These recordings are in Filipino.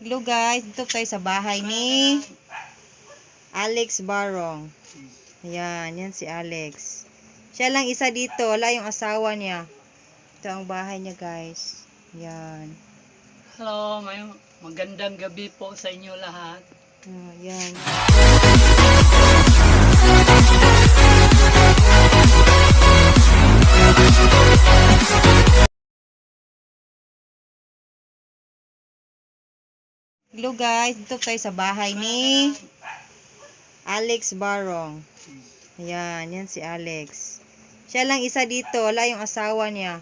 Hello guys, dito tayo sa bahay ni Alex Barong. Ayan, yan si Alex. Siya lang isa dito, wala yung asawa niya. Ito ang bahay niya guys. Ayan. Hello, may magandang gabi po sa inyo lahat. Ayan. Hello guys, dito tayo sa bahay ni Alex Barong. Ayan, yan si Alex. Siya lang isa dito, wala yung asawa niya.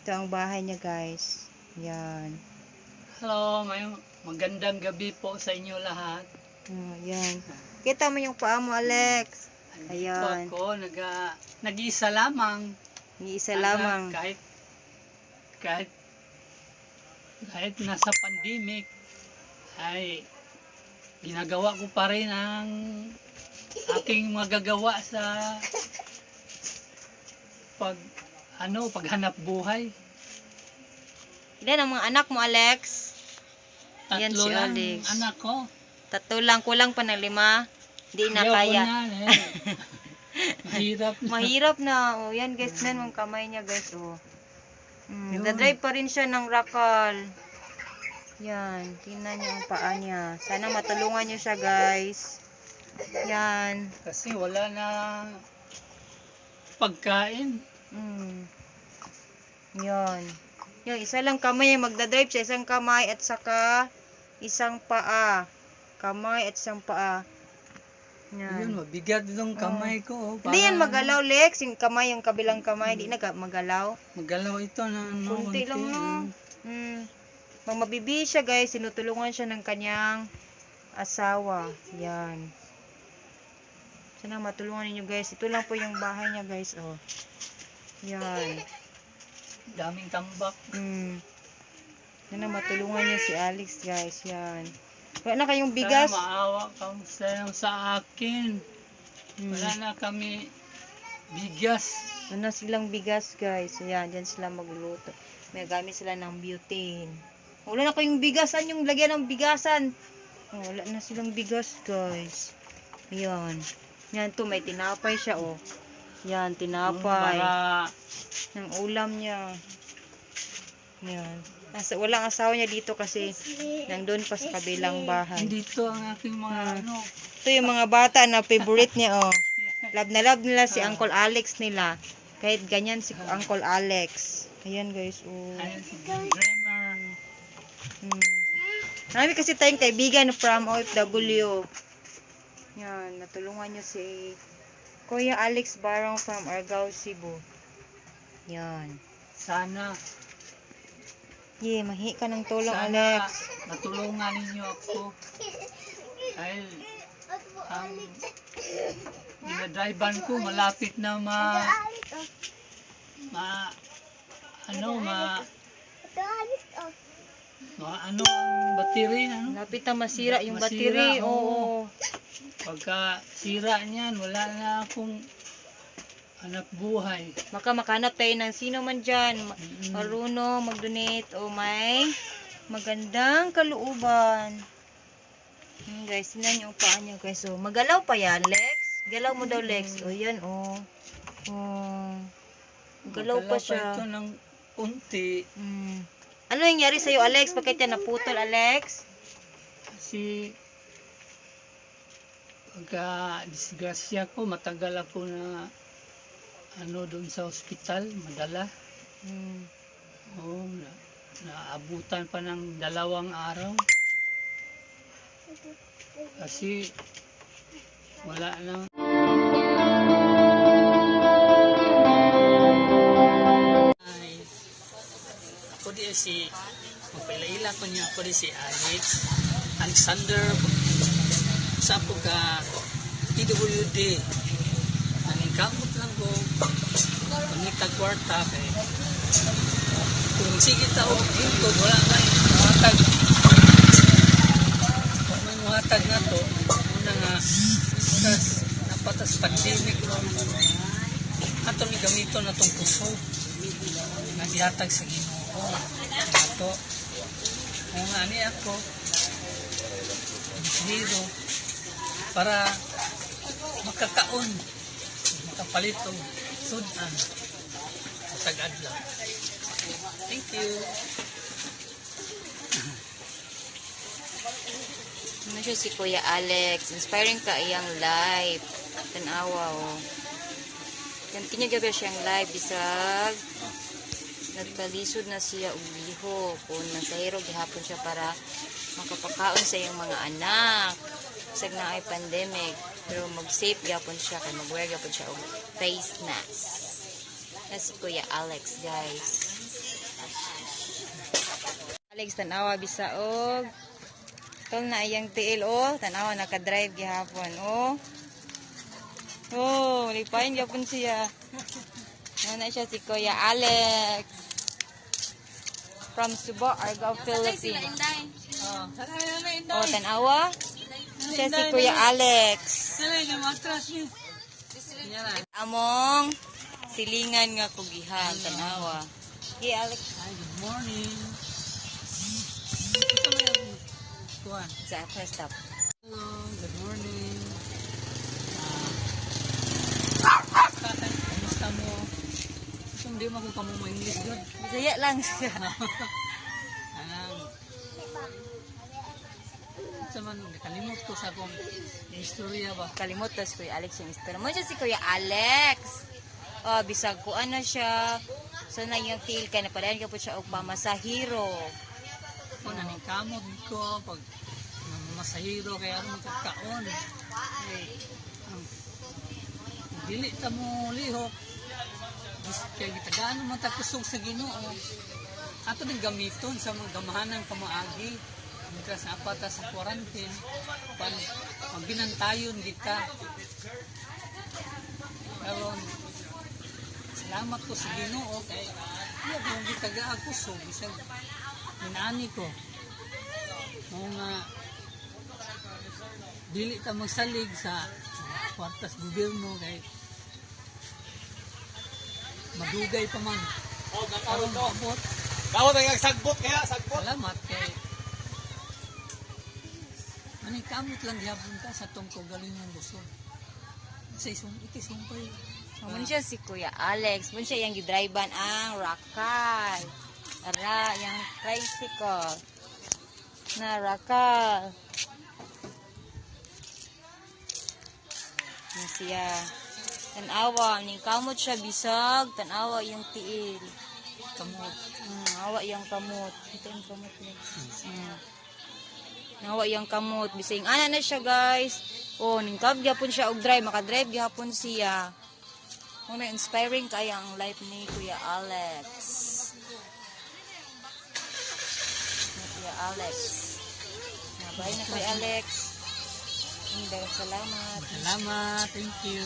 Ito ang bahay niya guys. Ayan. Hello, may magandang gabi po sa inyo lahat. Ayan. Kita mo yung paa mo, Alex. Ayan. ako, nag, nag-iisa lamang. Iisa Sana lamang. Kahit, kahit, kahit nasa pandemic, ay ginagawa ko pa rin ang aking magagawa sa pag ano paghanap buhay Ilan ang mga anak mo, Alex? Yan tatlo si lang Alex. anak ko Tatlo lang, kulang pa ng lima. Hindi na Ayaw kaya. na, eh. mahirap na Mahirap na. Oh, yan guys, nan yung kamay niya guys. Oh. Mm, Yun. drive pa rin siya ng rakal. Yan, tingnan niyo ang paa niya. Sana matulungan niyo siya guys. Yan. kasi wala na pagkain Mm. Yan. Yung isa lang kamay yung magdadrive sa isang kamay at saka isang paa. Kamay at isang paa. yun Yan. mabigat yung kamay ko oh, Hindi yan magalaw, Lex. Yung kamay, yung kabilang kamay, hindi na ga- magalaw. magalaw ito na Kunti lang, no? Mm. Pag mabibi siya, guys, sinutulungan siya ng kanyang asawa. Yan. Sana matulungan ninyo, guys. Ito lang po yung bahay niya, guys, oh. Yan. daming tambak Mm. Sana matulungan niyo si Alex, guys. Yan. Wala na kayong bigas. Sana maawa ka sa, sa akin Mm. wala na kami bigas Wala na silang bigas, guys. Ayan, dyan sila magluluto. May gamit sila ng butane. Wala na kayong bigasan, yung lagyan ng bigasan. Oh, wala na silang bigas, guys. Ayan. Yan to, may tinapay siya, oh. Yan, tinapay. Ng ulam niya. Yan. Nasa, walang asawa niya dito kasi nandun pa sa kabilang bahay. dito ang aking mga Ah. ano Ito yung mga bata na favorite niya, oh. Love na love nila si Uncle Alex nila. Kahit ganyan si Uncle Alex. Ayan guys, oh. ayun si Dreamer Hmm. Marami kasi tayong kaibigan from OFW. Yan, natulungan niyo si Kuya Alex Barong from Argao, Cebu. Yan. sana Ye, mahi ka ng tulong, sana Alex. matulungan ninyo ako dahil ang dinadrivean ko malapit na ma ma ano ma ma ano ang battery ano Lapit na masira yung Masira, battery. oo. Oo. pagka sira niyan wala na akong anak buhay Baka makanap tayo ng sino man dyan. ma- Mm. Marunong mag-donate o may magandang kalooban. Hmm, guys, tingnan yung paa niya guys. So, magalaw pa yan, Lex. Galaw mo daw, Lex. O, yan, o. Oh. Galaw pa siya. ito ng unti Hmm. Ano nangyari sa'yo, Alex? Bakit yan naputol, Alex? kasi pagka disgrasya ko matagal ako na ano doon sa ospital madala Hmm. Oo, na, naabutan pa ng dalawang araw kasi wala nang di si magpailaila ko niya. Di si Alex Alexander. Sa po ka PWD naningkamot lang ko pangitag kwarta kay kung sige tao dito wala muhatag wala may muhatag na to. Una nga tas napatas pandemic no ato ni gamito na tong puso. Nga gihatag sa Ginoo ato kung ani ako hero para makakaon makapalit og sudan sa adlaw thank you Ano siya si Kuya Alex. Inspiring ka iyang live. Tanawa, oh. Continue gabi siyang live. Bisag, nagkalisod na siya og liho. Kung nasa hero, gihapon siya para makapakaon sa iyang mga anak. Bisag na ay pandemic. Pero mag-safe gapon siya. Kaya mag-wear gapon siya og face mask. Na si Kuya Alex, guys. Alex, tanawa, bisa Tol na iyang tiil oh, tanawa naka-drive gihapon oh. Oh, lipayin gihapon siya. Ano na siya si Kuya Alex. From Subo, Argao, Philippines. oh Oh, tanawa. Siya si Kuya Alex. Among silingan nga kugihan, tanawa. Hey, Alex. Hi, good morning. Sa first stop. Hello, good morning. Ah, tatay, kamusta mo? Ito hindi mo ako kamo mo English good. Bisaya lang siya. Anang, sa man, nakalimot ko sa akong istorya ba? Kalimot tas Kuya Alex yung istorya. Mo siya si Kuya Alex. Oh, bisag ko ano siya. So na yung feel ka na palayan ka po siya og pamasahiro. Kung naning kamot ko, pag masahiro kaya ano magkakaon. Eh, ang dili ta mo lihok. Mas kaya gitagaan naman ta kusog sa Ginoo. Ato din gamiton sa mga gamahanan pamaagi. Mika sa apata sa quarantine. Pan magbinantayon kita. Karon salamat ko sa Ginoo kay iya kung gitagaan kusog bisag minani ko mga dili ta magsalig sa kwartas gobyerno kay madugay pa man aron abot Daw tayo sagbot kaya, sagbot. salamat kay Ani kamot lang gihapon ka sa tungkol galing ng Luzon. Sa isong ikisumpay. Mo siya si Kuya Alex. Mo siya yung gidrivean ang Rakal. Ara, yung tricycle. Na Rakal. Yan siya. Tanawa, ning kamot siya bisag, tanawa yung tiil. Kamot. Mm, awa yung kamot. Ito yung kamot niya. Mm. Nawa yung kamot. Bising ana na siya guys. Oh, ningkab gyapon siya og drive, maka-drive gyapon siya. Muna inspiring kaya ang life ni Kuya Alex. Ni Kuya Alex. Nabay na Kuya Alex. Salamat. Salamat. Thank you.